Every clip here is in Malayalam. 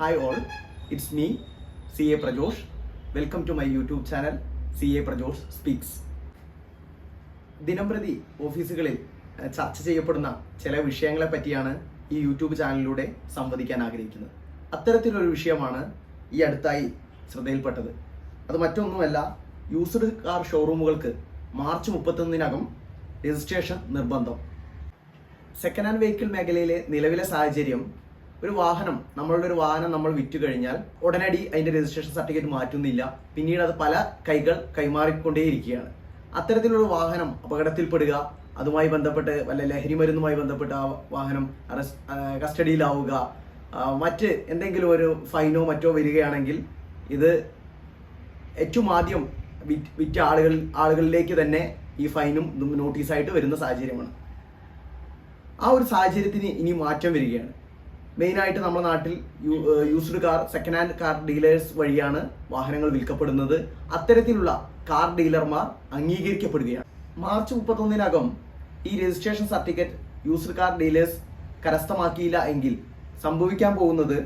Hi me C A Prajosh welcome to my YouTube channel C A Prajosh speaks ദിനംപ്രതി ഓഫീസുകളിൽ ചർച്ച ചെയ്യപ്പെടുന്ന ചില വിഷയങ്ങളെ പറ്റിയാണ് ഈ യൂട്യൂബ് ചാനലിലൂടെ സംവദിക്കാൻ ആഗ്രഹിക്കുന്നത്. അത്തരത്തിലൊരു വിഷയമാണ് ഈ അടുത്തായി ശ്രദ്ധയിൽപ്പെട്ടത്. അത് മറ്റൊന്നുമല്ല യൂസ്ഡ് കാർ ഷോറൂമുകൾക്ക് മാർച്ച് മുപ്പത്തൊന്നിനകം രജിസ്ട്രേഷൻ നിർബന്ധം. സെക്കൻഡ് ഹാൻഡ് വെഹിക്കിൾ മേഖലയിലെ നിലവിലെ സാഹചര്യം ഒരു വാഹനം നമ്മളുടെ ഒരു വാഹനം നമ്മൾ വിറ്റു കഴിഞ്ഞാൽ ഉടനടി അതിന്റെ രജിസ്ട്രേഷൻ സർട്ടിഫിക്കറ്റ് മാറ്റുന്നില്ല. പിന്നീട് അത് പല കൈകൾ കൈമാറിക്കൊണ്ടേയിരിക്കുകയാണ്. അത്തരത്തിലുള്ള വാഹനം അപകടത്തിൽപ്പെടുക അതുമായി ബന്ധപ്പെട്ട് വല്ല ലഹരി മരുന്നുമായി ബന്ധപ്പെട്ട് ആ വാഹനം അറസ്റ്റ് കസ്റ്റഡിയിലാവുക മറ്റ് എന്തെങ്കിലും ഒരു ഫൈനോ മറ്റോ വരികയാണെങ്കിൽ ഇത് ഏറ്റവും ആദ്യം വിറ്റ ആളുകൾ ആളുകളിലേക്ക് തന്നെ ഈ ഫൈനും നോട്ടീസായിട്ട് വരുന്ന സാഹചര്യമാണ്. ആ ഒരു സാഹചര്യത്തിന് ഇനി മാറ്റം വരികയാണ്. മെയിനായിട്ട് നമ്മുടെ നാട്ടിൽ used car second hand car dealers വഴിയാണ് വാഹനങ്ങൾ വിൽക്കപ്പെടുന്നത്. അത്തരത്തിലുള്ള കാർ ഡീലർമാർ അംഗീകരിക്കപ്പെടുകയാണ്. മാർച്ച് മുപ്പത്തൊന്നിനകം ഈ registration certificate used car dealers കരസ്ഥമാക്കിയില്ല എങ്കിൽ സംഭവിക്കാൻ പോകുന്നത്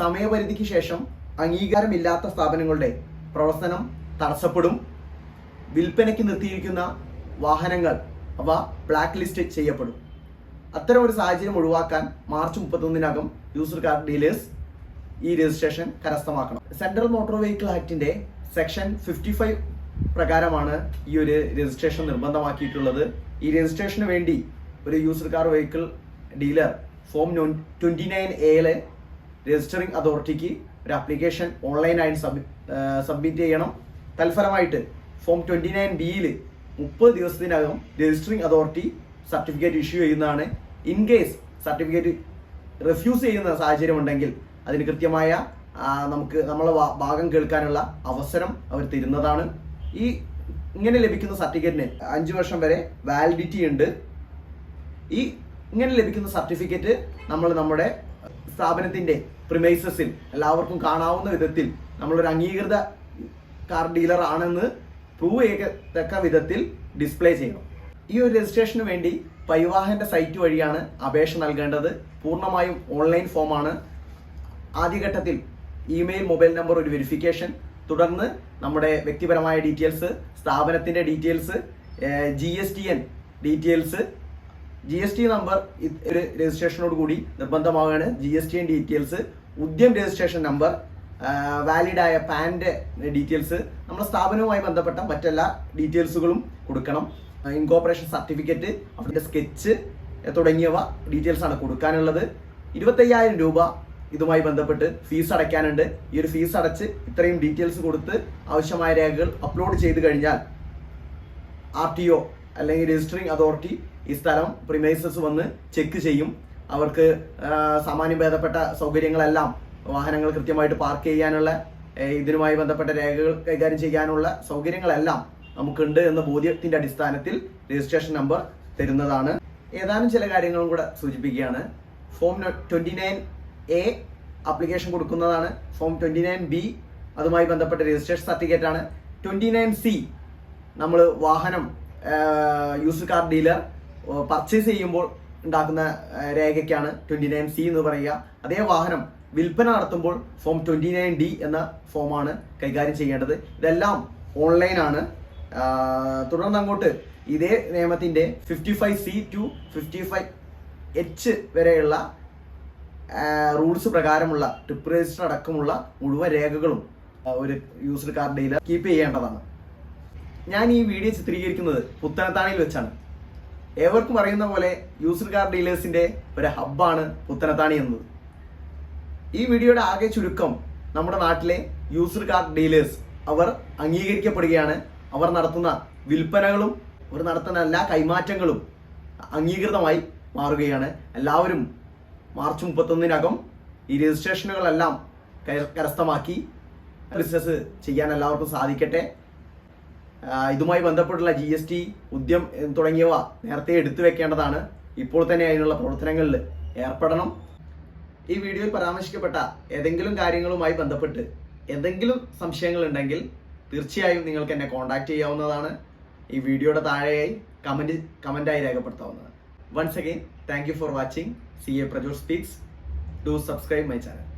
സമയപരിധിക്ക് ശേഷം അംഗീകാരമില്ലാത്ത സ്ഥാപനങ്ങളുടെ പ്രവർത്തനം തടസ്സപ്പെടും. വിൽപ്പനയ്ക്ക് നിർത്തിയിരിക്കുന്ന വാഹനങ്ങൾ അവ ബ്ലാക്ക് ലിസ്റ്റ് ചെയ്യപ്പെടും. അത്തരം ഒരു സാഹചര്യം ഒഴിവാക്കാൻ മാർച്ച് മുപ്പത്തൊന്നിനകം യൂസർ കാർ ഡീലേഴ്സ് ഈ രജിസ്ട്രേഷൻ കരസ്ഥമാക്കണം. സെൻട്രൽ മോട്ടോർ വെഹിക്കിൾ ആക്ടിന്റെ സെക്ഷൻ ഫിഫ്റ്റി ഫൈവ് പ്രകാരമാണ് ഈ ഒരു രജിസ്ട്രേഷൻ നിർബന്ധമാക്കിയിട്ടുള്ളത്. ഈ രജിസ്ട്രേഷന് വേണ്ടി ഒരു user car vehicle dealer form twenty nine എയിലെ രജിസ്റ്ററിംഗ് അതോറിറ്റിക്ക് ഒരു അപ്ലിക്കേഷൻ ഓൺലൈനായിട്ട് സബ് സബ്മിറ്റ് ചെയ്യണം. തൽഫലമായിട്ട് ഫോം ട്വന്റി നയൻ ബിയിൽ മുപ്പത് ദിവസത്തിനകം രജിസ്റ്ററിംഗ് അതോറിറ്റി സർട്ടിഫിക്കറ്റ് ഇഷ്യൂ ചെയ്യുന്നതാണ്. ഇൻ കേസ് സർട്ടിഫിക്കറ്റ് റെഫ്യൂസ് ചെയ്യുന്ന സാഹചര്യം ഉണ്ടെങ്കിൽ അതിന് കൃത്യമായ നമുക്ക് നമ്മളെ ഭാഗം കേൾക്കാനുള്ള അവസരം അവർ തരുന്നതാണ്. ഈ ഇങ്ങനെ ലഭിക്കുന്ന സർട്ടിഫിക്കറ്റിന് അഞ്ചു വർഷം വരെ വാലിഡിറ്റി ഉണ്ട്. ഈ ഇങ്ങനെ ലഭിക്കുന്ന സർട്ടിഫിക്കറ്റ് നമ്മൾ നമ്മുടെ സ്ഥാപനത്തിന്റെ പ്രിമൈസസിൽ എല്ലാവർക്കും കാണാവുന്ന വിധത്തിൽ നമ്മളൊരു അംഗീകൃത കാർ ഡീലർ ആണെന്ന് പ്രൂവ് ചെയ്യത്തക്ക വിധത്തിൽ ഡിസ്പ്ലേ ചെയ്യണം. ഈ ഒരു രജിസ്ട്രേഷന് വേണ്ടി പരിവാഹന്റെ സൈറ്റ് വഴിയാണ് അപേക്ഷ നൽകേണ്ടത്. പൂർണമായും ഓൺലൈൻ ഫോമാണ്. ആദ്യഘട്ടത്തിൽ ഇമെയിൽ മൊബൈൽ നമ്പർ ഒരു വെരിഫിക്കേഷൻ. തുടർന്ന് നമ്മുടെ വ്യക്തിപരമായ ഡീറ്റെയിൽസ് സ്ഥാപനത്തിന്റെ details G S T N details. G S T number ഒരു രജിസ്ട്രേഷനോട് കൂടി നിർബന്ധമാവുകയാണ്. G S T N details. Udyam registration number valid ആയ പാന്റെ ഡീറ്റെയിൽസ്. നമ്മുടെ സ്ഥാപനവുമായി ബന്ധപ്പെട്ട മറ്റെല്ലാ ഡീറ്റെയിൽസുകളും കൊടുക്കണം. ഇൻകോപ്പറേഷൻ സർട്ടിഫിക്കറ്റ് അവരുടെ സ്കെച്ച് തുടങ്ങിയവ ഡീറ്റെയിൽസ് ആണ് കൊടുക്കാനുള്ളത്. ഇരുപത്തയ്യായിരം രൂപ ഇതുമായി ബന്ധപ്പെട്ട് ഫീസ് അടയ്ക്കാനുണ്ട്. ഈ ഒരു ഫീസ് അടച്ച് ഇത്രയും ഡീറ്റെയിൽസ് കൊടുത്ത് ആവശ്യമായ രേഖകൾ അപ്ലോഡ് ചെയ്ത് കഴിഞ്ഞാൽ ആർ ടി ഒ അല്ലെങ്കിൽ രജിസ്റ്ററിംഗ് അതോറിറ്റി ഈ സ്ഥലം പ്രിമൈസസ് വന്ന് ചെക്ക് ചെയ്യും. അവർക്ക് സാമാന്യം ഭേദപ്പെട്ട സൗകര്യങ്ങളെല്ലാം വാഹനങ്ങൾ കൃത്യമായിട്ട് പാർക്ക് ചെയ്യാനുള്ള ഇതിനുമായി ബന്ധപ്പെട്ട രേഖകൾ കൈകാര്യം ചെയ്യാനുള്ള സൗകര്യങ്ങളെല്ലാം നമുക്കുണ്ട് എന്ന ബോധ്യത്തിന്റെ അടിസ്ഥാനത്തിൽ രജിസ്ട്രേഷൻ നമ്പർ തരുന്നതാണ്. ഏതാനും ചില കാര്യങ്ങളും കൂടെ സൂചിപ്പിക്കുകയാണ്. Form twenty nine A application കൊടുക്കുന്നതാണ്. ഫോം ട്വന്റി നയൻ ബി അതുമായി ബന്ധപ്പെട്ട രജിസ്ട്രേഷൻ സർട്ടിഫിക്കറ്റ് ആണ് ട്വന്റി നയൻ സി നമ്മൾ വാഹനം യൂസ് കാർ ഡീലർ പർച്ചേസ് ചെയ്യുമ്പോൾ ഉണ്ടാക്കുന്ന രേഖയ്ക്കാണ് ട്വന്റി നയൻ സി എന്ന് പറയുക. അതേ വാഹനം വിൽപ്പന നടത്തുമ്പോൾ ഫോം ട്വന്റി നയൻ ഡി എന്ന ഫോമാണ് കൈകാര്യം ചെയ്യേണ്ടത്. ഇതെല്ലാം ഓൺലൈനാണ് തുടർന്ന് അങ്ങോട്ട് ഇതേ നിയമത്തിന്റെ fifty five C to fifty five H വരെയുള്ള റൂൾസ് പ്രകാരമുള്ള ട്രിപ്പ് രജിസ്റ്റർ അടക്കമുള്ള മുഴുവൻ രേഖകളും ഒരു യൂസർ ഡീലർ കീപ്പ് ചെയ്യേണ്ടതാണ്. ഞാൻ ഈ വീഡിയോ ചിത്രീകരിക്കുന്നത് പുത്തനത്താണിയിൽ വെച്ചാണ്. ഏവർക്കും അറിയുന്ന പോലെ യൂസർ കാർ ഡീലേഴ്സിന്റെ ഒരു ഹബ്ബാണ് പുത്തനത്താണി എന്നത്. ഈ വീഡിയോയുടെ ആകെ ചുരുക്കം നമ്മുടെ നാട്ടിലെ യൂസർ കാർ ഡീലേഴ്സ് അവർ അംഗീകരിക്കപ്പെടുകയാണ്. അവർ നടത്തുന്ന വിൽപ്പനകളും അവർ നടത്തുന്ന എല്ലാ കൈമാറ്റങ്ങളും അംഗീകൃതമായി മാറുകയാണ്. എല്ലാവരും മാർച്ച് മുപ്പത്തൊന്നിനകം ഈ രജിസ്ട്രേഷനുകളെല്ലാം കര- കരസ്ഥമാക്കി ബിസിനസ് ചെയ്യാൻ എല്ലാവർക്കും സാധിക്കട്ടെ. ഇതുമായി ബന്ധപ്പെട്ടുള്ള ജി എസ് ടി ഉദ്യം തുടങ്ങിയവ നേരത്തെ എടുത്തു വെക്കേണ്ടതാണ്. ഇപ്പോൾ തന്നെ അതിനുള്ള പ്രവർത്തനങ്ങളിൽ ഏർപ്പെടണം. ഈ വീഡിയോയിൽ പരാമർശിക്കപ്പെട്ട ഏതെങ്കിലും കാര്യങ്ങളുമായി ബന്ധപ്പെട്ട് എന്തെങ്കിലും സംശയങ്ങൾ ഉണ്ടെങ്കിൽ തീർച്ചയായും നിങ്ങൾക്ക് എന്നെ കോൺടാക്ട് ചെയ്യാവുന്നതാണ്. ഈ വീഡിയോയുടെ താഴെയായി കമന്റ് കമന്റായി രേഖപ്പെടുത്താവുന്നതാണ്. Once again thank you for watching C A Prajosh speaks do subscribe my channel